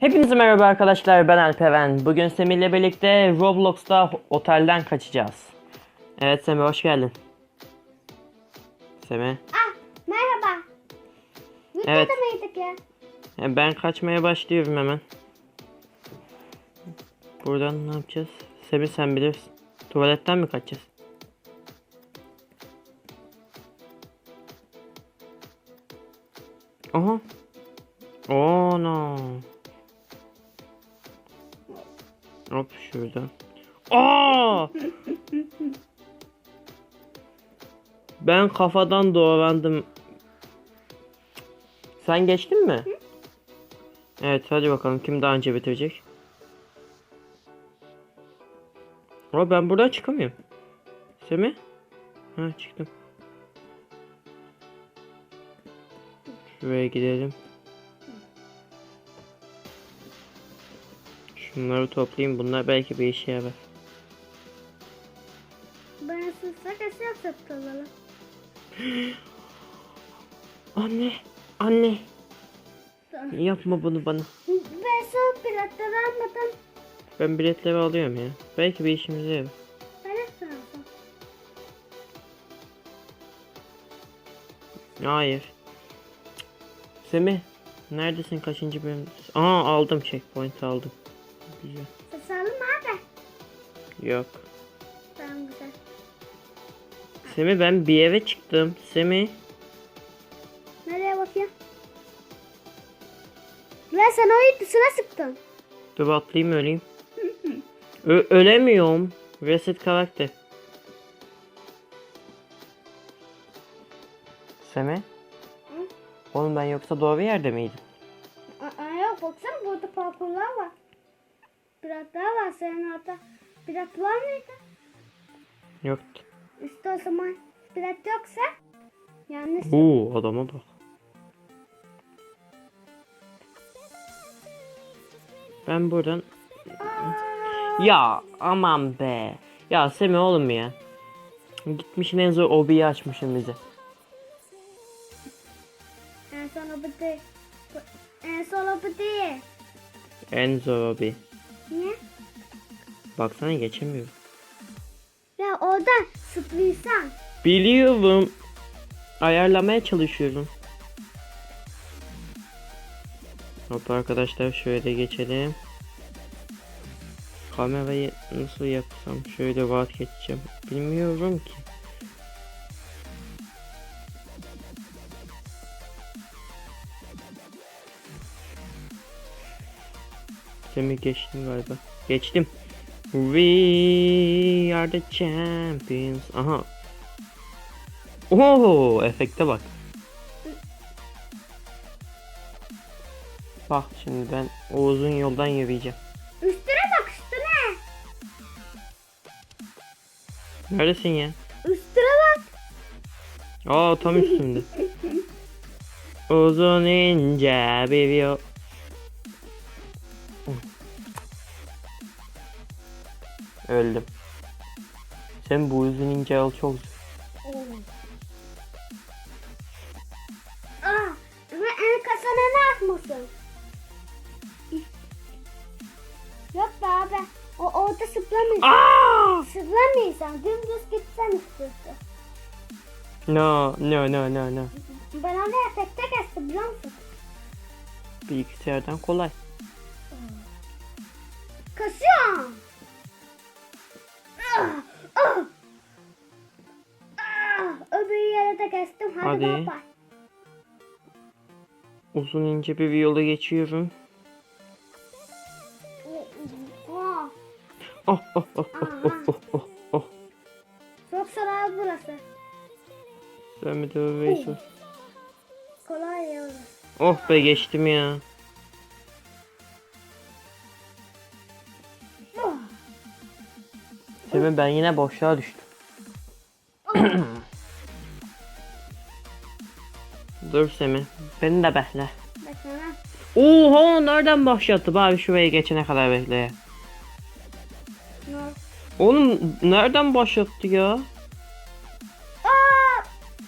Hepinize merhaba arkadaşlar ben Alperen. Bugün Semih ile birlikte Roblox'ta otelden kaçacağız. Evet Semih hoş geldin. Semih. Ah merhaba. Videoda Evet. mıydık ya? e, Ben kaçmaya başlıyorum hemen. Buradan ne yapacağız? Semih sen bilirsin. Tuvaletten mi kaçacağız? Aha. Oh no. Hop şurada. Aa! Ben kafadan doğrandım. Sen geçtin mi? Evet hadi bakalım kim daha önce bitirecek. Ama ben buradan çıkamıyorum. Semih? Ha çıktım. Şuraya gidelim. Şunları toplayayım. Bunlar belki bir işe yarar. Ben ısırsak aşağı saptalalım. Anne, anne. Yapma bunu bana. Ben soğuk biletleri almadım. Ben biletleri alıyorum ya. Belki bir işimize yarar. Ben aldım. Hayır. Semih, neredesin? Kaçıncı bölüm? Aa aldım checkpoint aldım. Güzel. Sasalım abi. Yok. Tamam güzel. Semih ben bir eve çıktım. Semih. Nereye bakayım? Lan sen o dışına sıktın. Dur atlayayım öleyim. Ö- ölemiyorum. Reset karakter. Semih. Hı? Oğlum ben yoksa doğru yerde miydim? Aa, yok baksana burada parkurlar var. Piratlar var senin orada. Pirat var mıydı? Yoktu. İşte o zaman pirat yoksa yanlış. Oo adama bak. Ben buradan Aa, Ya aman be. Ya Semih oğlum ya. Gitmişin en zor obiyi açmışsın bize. en son o bu değil. En son o bu değil. En zor obi. Niye? Baksana geçemiyorum. Ya oradan sıplıysan. Biliyorum. Ayarlamaya çalışıyorum. Hop arkadaşlar şöyle geçelim. Kamerayı nasıl yapsam şöyle rahat geçeceğim. Bilmiyorum ki. Semih geçtim galiba. Geçtim. We are the champions. Aha. Oo, efekte bak. Bak şimdi ben o uzun yoldan yürüyeceğim. Üstüne bak üstüne. Neredesin ya? Üstüne bak. Aa tam üstümde. Uzun ince bir yol. Öldüm. Sen bu uzun ince yol çok zor. Aa, ama en kasana ne yapmasın? Yok be abi. O orada sıplamıyorsun. Aa! Sıplamıyorsan dümdüz gitsen istiyorsun. No, no, no, no, no. Ben onu efekte kestim biliyor musun? Bilgisayardan kolay. Kasıyorum. Ah, ah. Ah, öbür yere de kestim. Hadi, Hadi. baba. Uzun ince bir yola geçiyorum. Oh, oh, oh, oh, oh, oh, oh, oh. Çok sarar burası. Sen bir de ya. Oh be geçtim ya. Semih ben yine boşluğa düştüm. Dur Semih. Beni de bekle. Bekle lan. Oha nereden başlattı bari şuraya geçene kadar bekle. Ne? Oğlum nereden başlattı ya? Aa!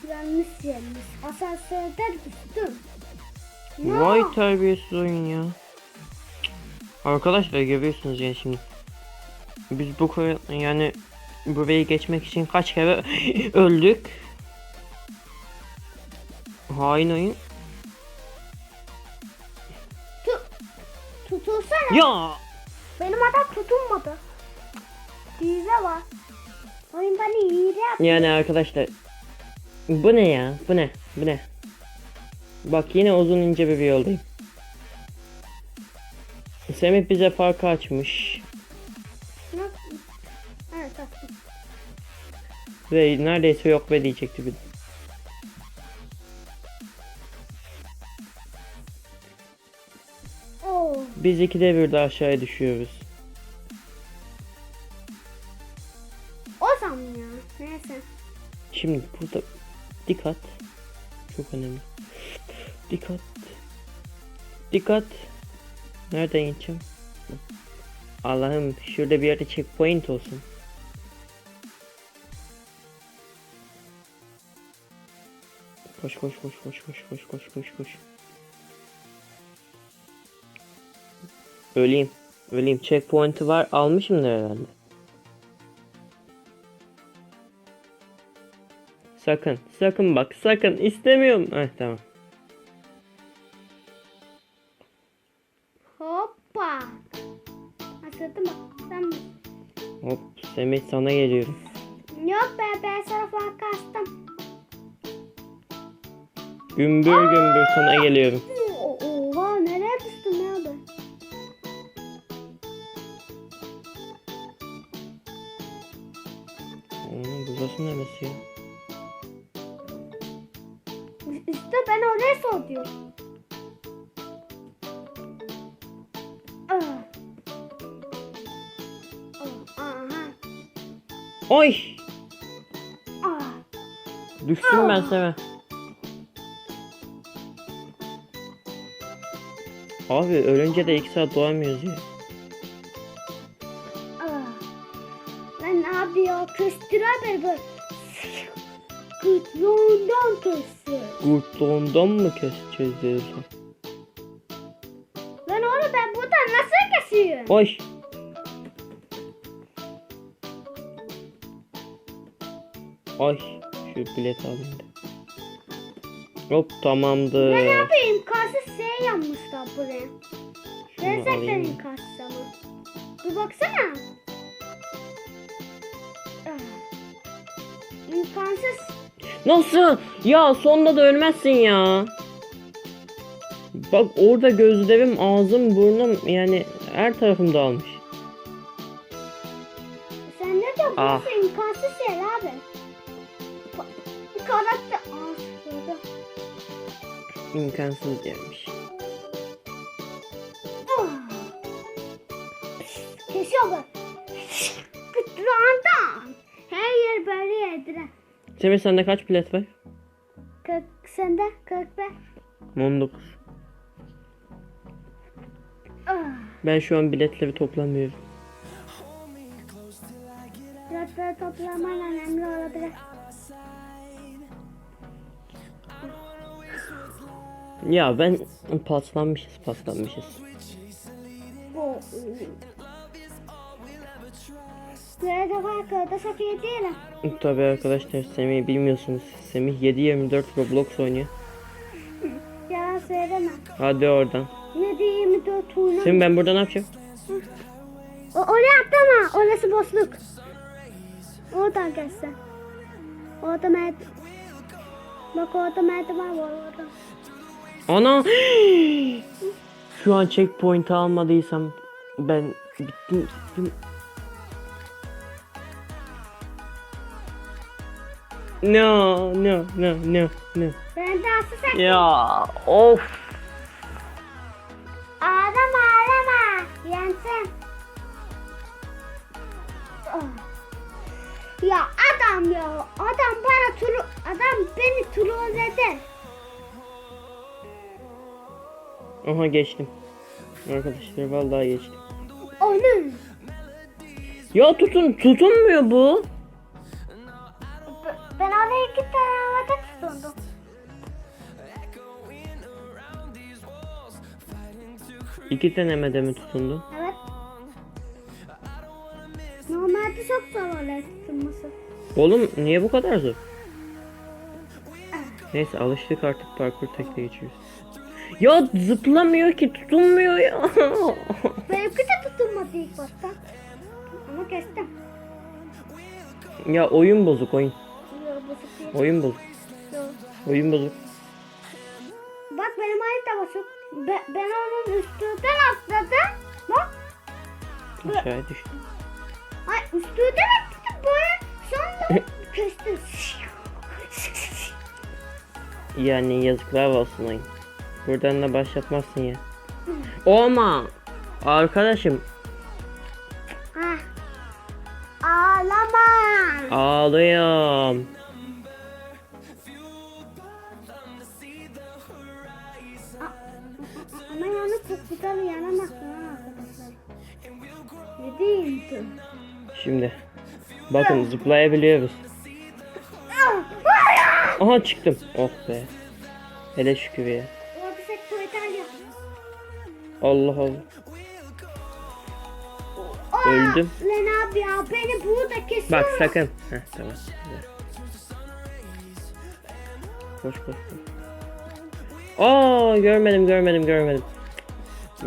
Yanlış yanlış. Asansörde düştüm. No. Vay terbiyesiz oyun ya. Arkadaşlar görüyorsunuz yani şimdi. Biz bu koy yani burayı geçmek için kaç kere öldük. Hain oyun. Tutulsana. Ya Benim adam tutulmadı. Hile var. Oyun bana hile yaptı. yani arkadaşlar bu ne ya? Bu ne? Bu ne? Bak yine uzun ince bir yoldayım. Semih bize farkı açmış ve neredeyse yok be diyecekti bir de. Oo. Biz ikide bir de aşağıya düşüyoruz. O zaman ya. Neyse. Şimdi burada dikkat. Çok önemli. Dikkat. Dikkat. Nereden geçeceğim? Allah'ım şurada bir yerde checkpoint olsun. Koş koş koş koş koş koş koş koş koş. Öleyim. Öleyim. Checkpoint'i var. Almışımdır herhalde. Sakın. Sakın bak. Sakın. istemiyorum. Heh tamam. Hoppa. Açıldı mı? Sen? Hop. Semih sana geliyorum. Yok be ben sana falan kastım. Gümbür gümbür sana geliyorum. Oha nereye düştüm ya ben? Onun burası neresi ya? İşte ben oraya Aha. Oy! Düştüm ben Semih. Abi ölünce de 2 saat doğamıyoruz ya. Ah. Lan abi ya kıstıra beni böyle. Kıtlığından kıstı. Gurtluğundan mı keseceğiz diyorsun? Lan onu ben buradan nasıl kesiyorum? Oy! Ay şu bilet alayım da. Hop tamamdır. Ne yapayım? Kası S yanmışlar buraya. Alayım. imkansız ama. Bir baksana. Ah. İmkansız. Nasıl? Ya sonunda da ölmezsin ya. Bak orada gözlerim, ağzım, burnum yani her tarafım dağılmış. Sen ne diyorsun? Ah. İmkansız yer abi. Bu karakter... Şurada. İmkansız gelmiş. Kesiyor bu. Kıtrandan. Her yer böyle yediler. Semih sende kaç bilet var? 40 sende 45. 19. Ah. Ben şu an biletleri toplamıyorum. Birazları toplaman önemli olabilir. Ya ben paslanmışız paslanmışız. Nerede var kağıda safiye değilim. Tabi arkadaşlar Semih'i bilmiyorsunuz. Semih 7-24 Roblox oynuyor. Yalan söyleme. Hadi oradan. Ne diyeyim 24 tuğla. Şimdi ben burada ne yapacağım? O, oraya atlama. Orası boşluk. Oradan gelsin. Orada merdiven. Bak orada merdiven var orada. Ana! Şu an checkpoint almadıysam ben bittim. bittim. No, no, no, no, no. Ben de asıl. Ya of. Ağlama ağlama. Yensin. Ah. Ya adam ya. Adam bana turu... Adam beni trolledi. Aha geçtim. Arkadaşlar vallahi geçtim. Onun. Ya tutun tutunmuyor bu. İki denemede mi tutundun? Evet. Normalde çok zor oluyor tutulması. Oğlum niye bu kadar zor? Ah. Neyse alıştık artık parkur tekte geçiyoruz. Ya zıplamıyor ki tutunmuyor ya. Benimki de tutulmadı ilk başta. Ama kestim. Ya oyun bozuk oyun. Bozuk. Oyun bozuk. Yo. Oyun bozuk. Bak benim halim de bozuk. Be- ben onun üstünden atladım. Bak. Aşağıya düştü. Ay üstünden atladım böyle. Sonra kestim. Yani yazıklar olsun oyun. Buradan da başlatmazsın ya. Olma. Arkadaşım ha. Ağlama. ağlıyorum. Şimdi. Bakın zıplayabiliyoruz. Aha çıktım. Oh be. Hele şükür ya. Allah Allah. Aa, Öldüm. Len abi ya beni burada kesiyor. Bak sakın. Heh tamam. Koş koş koş. Aa görmedim görmedim görmedim.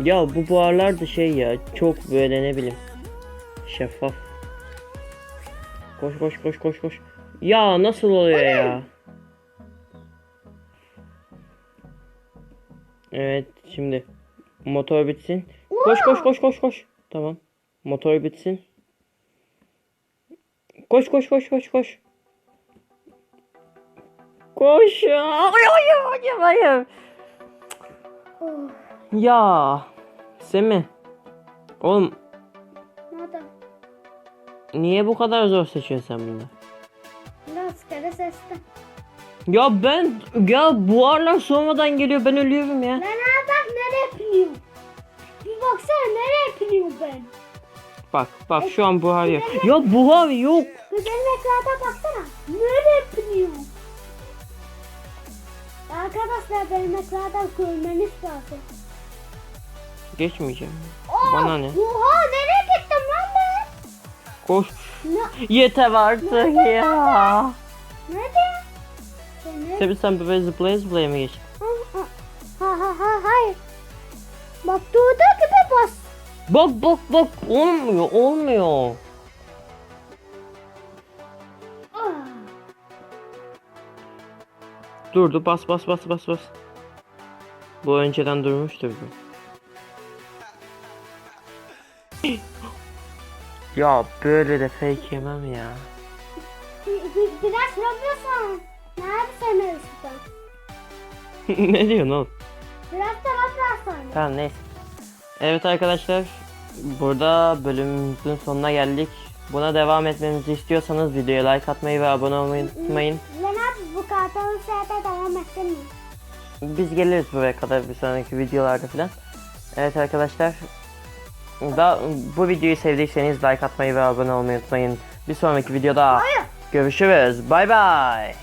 Ya bu buharlar da şey ya çok böyle ne bileyim şeffaf. Koş koş koş koş koş. Ya nasıl oluyor ya? Evet şimdi motor bitsin. Koş koş koş koş koş. Tamam. Motor bitsin. Koş koş koş koş koş. Koş. Hayır hayır hayır Ya. Semih. Oğlum? Niye bu kadar zor seçiyorsun sen bunu? Biraz kere sesli. Ya ben ya buharlar sonradan geliyor ben ölüyorum ya. Len abi bak nereye piniyor. Bir baksana nereye piniyor ben. Bak bak şu an buhar yok. Ya buhar yok. Kız benim ekranda baksana. Nereye piniyor. Arkadaşlar benim ekranda görmeniz lazım. Geçmeyeceğim. Aa, Bana ne? Oha nereye lan? Koş. Yeter artık ya. Nerede? Tabii sen böyle zıplaya zıplaya mı geçtin? Ha, ha, ha, ha, ha, hayır. Bak durduğu gibi bas. Bak bak bak olmuyor olmuyor. Ah. Durdu bas bas bas bas bas. Bu önceden durmuştur bu. Ya böyle de fake yemem ya. Bir, bir, biraz yapıyorsan. Nerede sen üstten? ne diyorsun oğlum? Biraz da sonra. Tamam neyse. Evet arkadaşlar burada bölümümüzün sonuna geldik. Buna devam etmemizi istiyorsanız videoya like atmayı ve abone olmayı unutmayın. Lan abi bu kartonu seyre devam ettin mi? Biz geliriz buraya kadar bir sonraki videolarda falan. Evet arkadaşlar. Da bu videoyu sevdiyseniz like atmayı ve abone olmayı unutmayın. Bir sonraki videoda Hayır. görüşürüz. Bay bay.